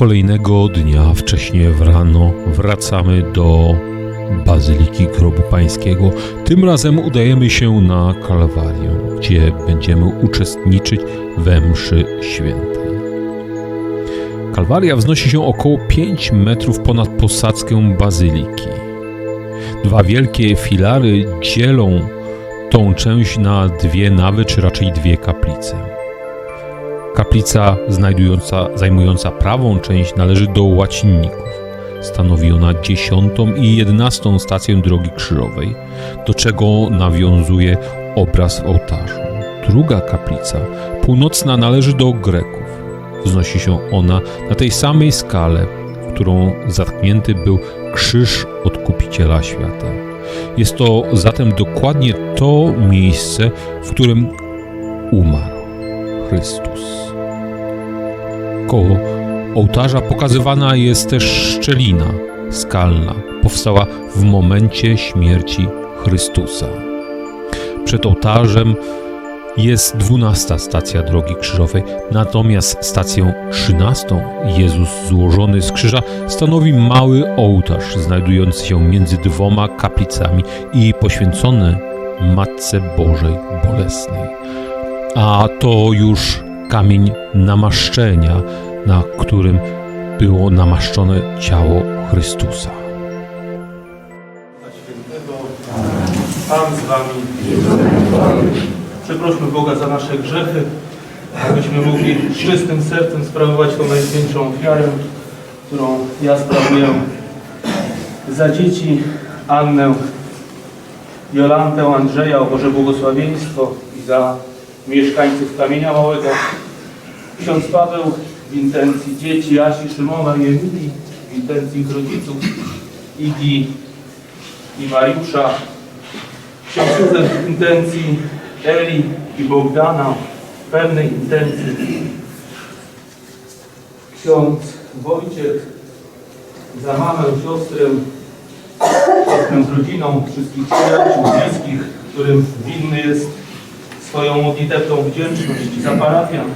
Kolejnego dnia, wcześnie w rano, wracamy do Bazyliki Grobu Pańskiego. Tym razem udajemy się na Kalwarię, gdzie będziemy uczestniczyć we mszy świętej. Kalwaria wznosi się około 5 metrów ponad posadzkę bazyliki. Dwa wielkie filary dzielą tą część na dwie nawy, czy raczej dwie kaplice. Kaplica zajmująca prawą część należy do łacinników. Stanowi ona dziesiątą i jedenastą stację drogi krzyżowej, do czego nawiązuje obraz w ołtarzu. Druga kaplica, północna, należy do Greków. Wznosi się ona na tej samej skale, w którą zatknięty był krzyż odkupiciela świata. Jest to zatem dokładnie to miejsce, w którym umarł Chrystus. Koło ołtarza pokazywana jest też szczelina skalna. Powstała w momencie śmierci Chrystusa. Przed ołtarzem jest dwunasta stacja drogi krzyżowej, natomiast stację trzynastą Jezus złożony z krzyża stanowi mały ołtarz znajdujący się między dwoma kaplicami i poświęcony Matce Bożej Bolesnej. A to już kamień namaszczenia, na którym było namaszczone ciało Chrystusa. Świętego. Pan z wami. Przeprośmy Boga za nasze grzechy, abyśmy mogli czystym sercem sprawować tą najświętszą ofiarę, którą ja sprawuję za dzieci Annę, Jolantę, Andrzeja o Boże błogosławieństwo i za mieszkańców Kamienia Małego. Ksiądz Paweł w intencji dzieci Asi, Szymona i Emilii, w intencji ich rodziców, Igi i Mariusza, ksiądz Józef w intencji Eli i Bogdana, w pewnej intencji, ksiądz Wojciech za mamę, siostrę, siostrę z rodziną, wszystkich przyjaciół, bliskich, którym winny jest swoją modlitewną wdzięczność za parafian,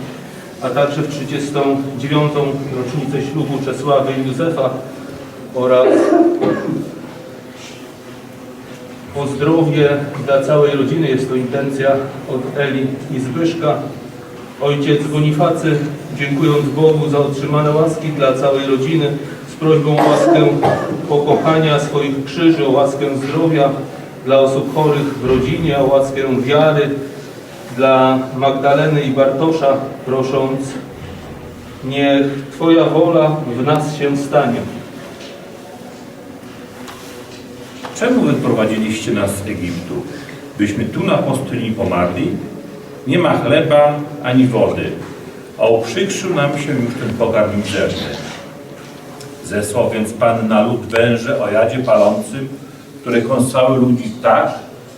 a także w 39. rocznicę ślubu Czesławy i Józefa oraz o zdrowie dla całej rodziny. Jest to intencja od Eli i Zbyszka. Ojciec Bonifacy, dziękując Bogu za otrzymane łaski dla całej rodziny, z prośbą o łaskę pokochania swoich krzyży, o łaskę zdrowia dla osób chorych w rodzinie, o łaskę wiary dla Magdaleny i Bartosza, prosząc, niech Twoja wola w nas się stanie. Czemu wyprowadziliście nas z Egiptu? Byśmy tu na pustyni pomarli? Nie ma chleba ani wody, a uprzykrzył nam się już ten pokarm mizerny. Zesłał więc Pan na lud węże o jadzie palącym, które kąsały ludzi tak,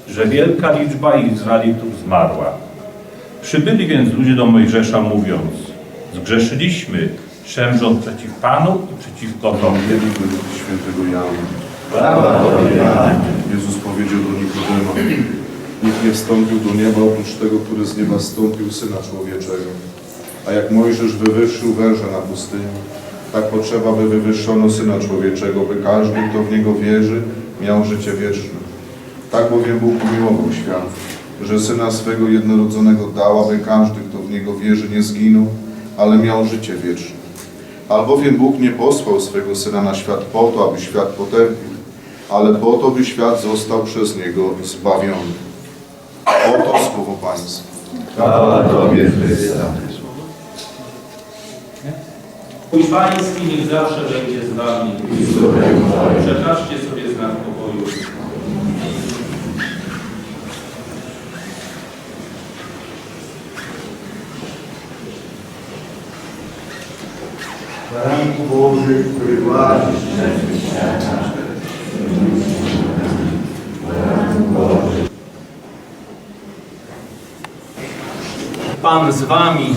że wielka liczba Izraelitów zmarła. Przybyli więc ludzie do Mojżesza mówiąc, zgrzeszyliśmy, szemrząc przeciw Panu i przeciwko Tobie. Świętego Jana. Jezus powiedział do Nikodema, nikt nie wstąpił do nieba oprócz tego, który z nieba stąpił, Syna Człowieczego. A jak Mojżesz wywyższył węża na pustyni, tak potrzeba, by wywyższono Syna Człowieczego, by każdy, kto w Niego wierzy, miał życie wieczne. Tak bowiem Bóg umiłował świat, że Syna swego jednorodzonego dał, aby każdy, kto w Niego wierzy, nie zginął, ale miał życie wieczne. Albowiem Bóg nie posłał swego Syna na świat po to, aby świat potępił, ale po to, by świat został przez Niego zbawiony. Oto słowo Pańskie. Pój Pański niech zawsze będzie z Wami. Przekażcie sobie znak pokoju. Boży, który gładzisz grzechy świata. Pan z Wami.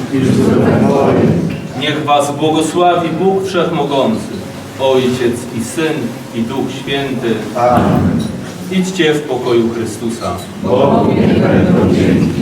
Niech Was błogosławi Bóg Wszechmogący, Ojciec i Syn i Duch Święty. Amen. Idźcie w pokoju Chrystusa. Bogu niech będą dzięki.